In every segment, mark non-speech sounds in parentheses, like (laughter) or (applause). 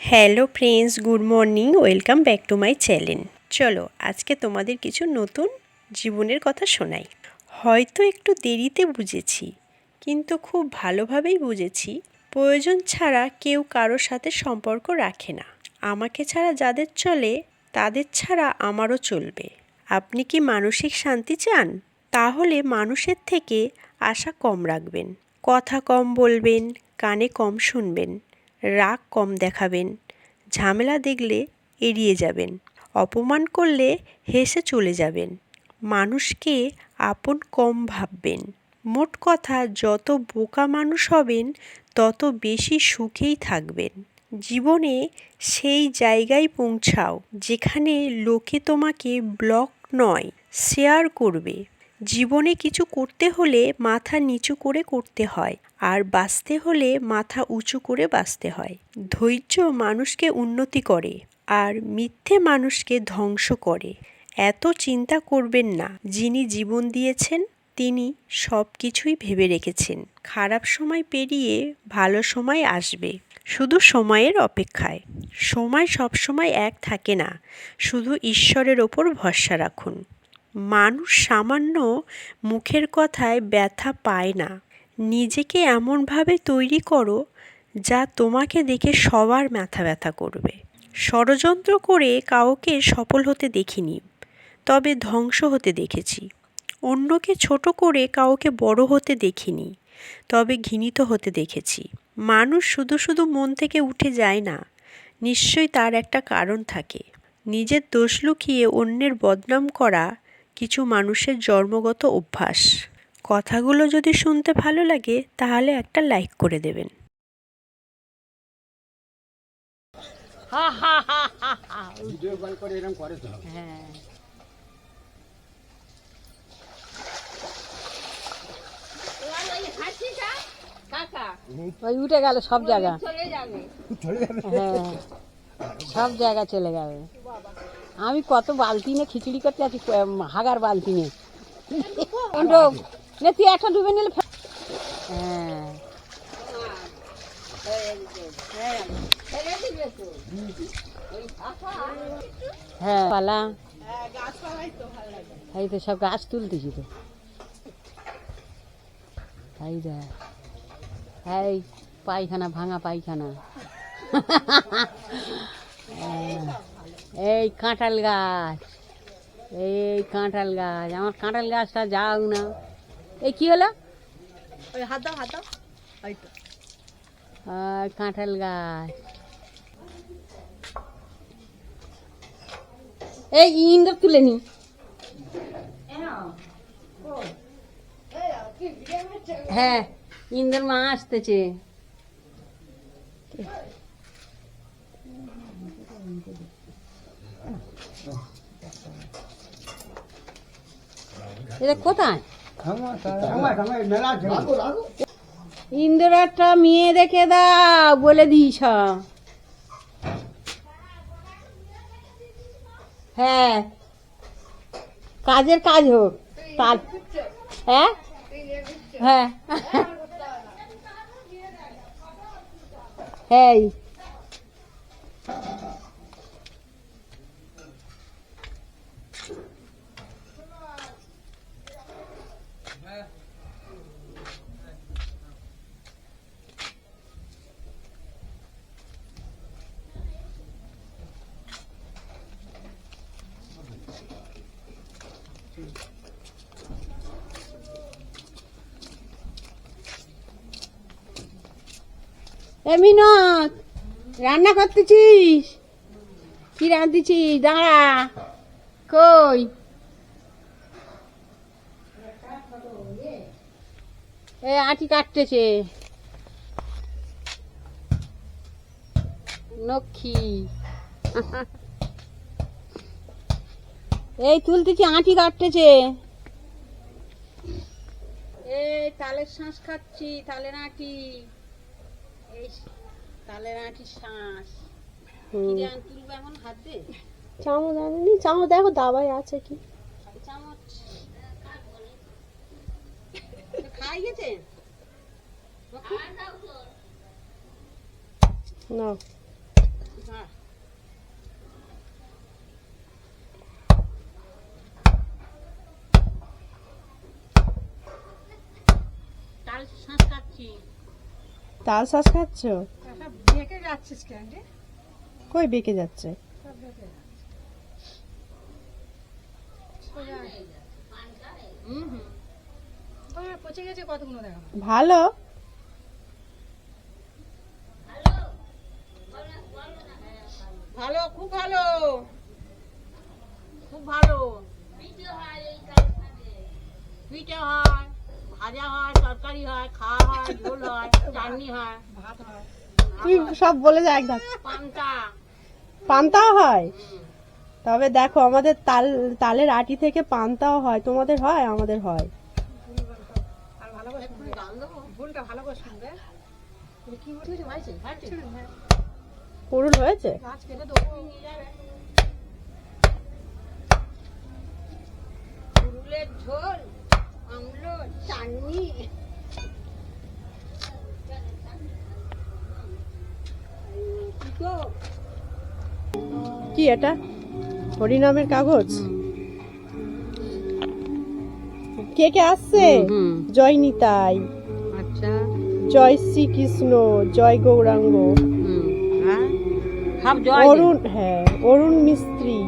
Hello friends, good morning, welcome back to my channel. চলো, আজকে তোমাদের কিছু নতুন জীবনের কথা শোনাই। হয়তো একটু দেরিতে বুঝেছি, কিন্তু খুব ভালোভাবেই বুঝেছি। প্রয়োজন ছাড়া কেউ কারোর সাথে সম্পর্ক রাখে না। আমাকে ছাড়া যাদের চলে, তাদের ছাড়া আমারও চলবে। আপনি কি মানসিক শান্তি চান? তাহলে মানুষের থেকে আশা কম রাখবেন। কথা কম বলবেন, কানে কম শুনবেন। রাগ কম দেখাবেন, ঝামেলা দেখলে এড়িয়ে যাবেন, অপমান করলে হেসে চলে যাবেন, মানুষকে আপন কম ভাববেন। মোট কথা, যত বোকা মানুষ হবেন, তত বেশি সুখেই থাকবেন। জীবনে সেই জায়গায় পৌঁছাও, যেখানে লোকে তোমাকে ব্লক নয় শেয়ার করবে। জীবনে কিছু করতে হলে মাথা নিচু করে করতে হয়, আর বাঁচতে হলে মাথা উঁচু করে বাঁচতে হয়। ধৈর্য মানুষকে উন্নতি করে, আর মিথ্যে মানুষকে ধ্বংস করে। এত চিন্তা করবেন না, যিনি জীবন দিয়েছেন, তিনি সব কিছুই ভেবে রেখেছেন। খারাপ সময় পেরিয়ে ভালো সময় আসবে, শুধু সময়ের অপেক্ষায়। সময় সবসময় এক থাকে না, শুধু ঈশ্বরের ওপর ভরসা রাখুন। মানুষ সামান্য মুখের কথায় ব্যথা পায় না। নিজেকে এমনভাবে তৈরি করো যা তোমাকে দেখে সবার মাথা ব্যথা করবে। ষড়যন্ত্র করে কাউকে সফল হতে দেখিনি, তবে ধ্বংস হতে দেখেছি। অন্যকে ছোট করে কাউকে বড় হতে দেখিনি, তবে ঘৃণিত হতে দেখেছি। মানুষ শুধু শুধু মন থেকে উঠে যায় না, নিশ্চয়ই তার একটা কারণ থাকে। নিজের দোষ লুকিয়ে অন্যের বদনাম করা কিছু মানুষের জন্মগত অভ্যাস। কথাগুলো যদি শুনতে ভালো লাগে তাহলে একটা লাইক করে দেবেন। হা হা হা হা হা ভিডিও কল করে এরকম করে তো। হ্যাঁ ওই উঠে গেল সব জায়গা। চলে যাবে হ্যাঁ। সব জায়গা চলে যাবে আমি কত বালতি নিয়ে খিচুড়ি করতে আছি হাগার বালতি। নিয়ে নে তুই একটা ডুবে নিলে হ্যাঁ। হ্যাঁ পালা। এই তো সব গাছ তুলতেছি তো। এই দেখ এই পায়খানা ভাঙা পায়খানা। (laughs) এই কাঁঠাল গাছ। এই কাঁঠাল গাছ। আমার কাঁঠাল গাছটা যাও না। এই কি হলো? ওই হাত দাও হাত দাও। কাঁঠাল গাছ। এই ইন্দ্র তুলে নি। হ্যাঁ ইন্দ্র মা আসতেছে। এটা কোথায়? ইন্দ্র একটা মেয়ে দেখে দাও, বলে দিস হ্যাঁ কাজের কাজ হোক, তার হ্যাঁ? হ্যাঁ। (laughs) হ্যাঁ মিনত রান্না করতেছিস? কি রাঁধতেছিস দাঁড়া। কই? এ আটি কাটতেছে। লক্ষ্মী (laughs) এই তুলতেছি আটি কাটতেছে। এই তালের শাঁস খাচ্ছি তালের আটি। এই তালের আটি শাঁস। তুলবো এখন হাত চামচ আনিনি চামচ দেখো দাবাই আছে কি। চামচ খাই গেছে? না তাল শাঁস খাচ্ছ? দেখে যাচ্ছিস কেন কই বেঁকে যাচ্ছে? ভালো। ভালো খুব ভালো। খুব ভালো। পিঠে হয়। ভাজা হয় তরকারি হয় খাওয়া হয় ঝোল হয় চাটনি হয়। ভাত হয় তুই সব বলে যা একদম। পান্তা। পান্তাও হয়? তবে দেখো আমাদের তাল তালের আটি থেকে পান্তাও হয়। তোমাদের হয় আমাদের হয়? আর ভালো করে শুনবে ভুলটা ভালো করে শুনবে। কি হয়েছে হয়েছে হয়েছে। পুরুল হয়েছে? গাছ কেটে দেবো। নিয়ে যাবে। পুরুলের ঝোল। আমলো চাটনি কি এটা? হরিনামের কাগজ? কে কে আসছে? জয় নিতাই আচ্ছা। জয় শ্রীকৃষ্ণ জয় গৌরাঙ্গ। হ্যাঁ? অরুণ হ্যাঁ অরুণ মিস্ত্রি।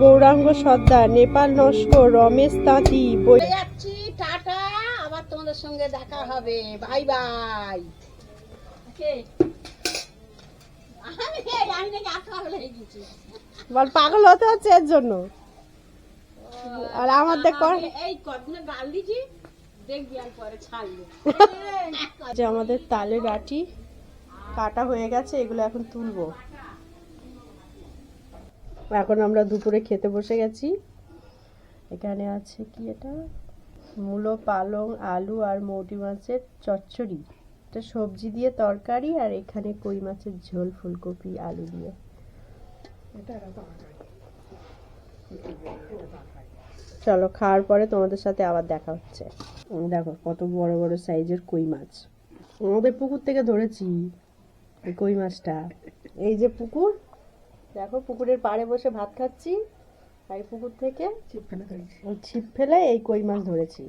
গৌরাঙ্গ সর্দার নেপাল নস্কর রমেশ তাঁতি বৈ যাচ্ছি টাটা আবার তোমাদের সঙ্গে দেখা হবে। Bye bye. বল পাগল হতে হচ্ছে এর জন্য। আর আমাদের কর। আমি এই কদিনে গাল দিছি যে আমাদের তালের আটি কাটা হয়ে গেছে এগুলো এখন তুলবো। এখন আমরা দুপুরে খেতে বসে গেছি। এখানে আছে কি এটা? মূলো পালং আলু আর মৌটি মাছের চচ্চড়ি। এটা সবজি দিয়ে তরকারি আর এখানে কই মাছের ঝোল ফুলকপি আলু দিয়ে। চলো খাওয়ার পরে তোমাদের সাথে আবার দেখা হচ্ছে। দেখো কত বড় বড় সাইজের কই মাছ। আমাদের পুকুর থেকে ধরেছি কই মাছটা। এই যে পুকুর দেখো পুকুরের পাড়ে বসে ভাত খাচ্ছি। এই পুকুর থেকে ছিপ ফেলে ধরেছি। ছিপ ফেলে এই কই মাছ ধরেছি।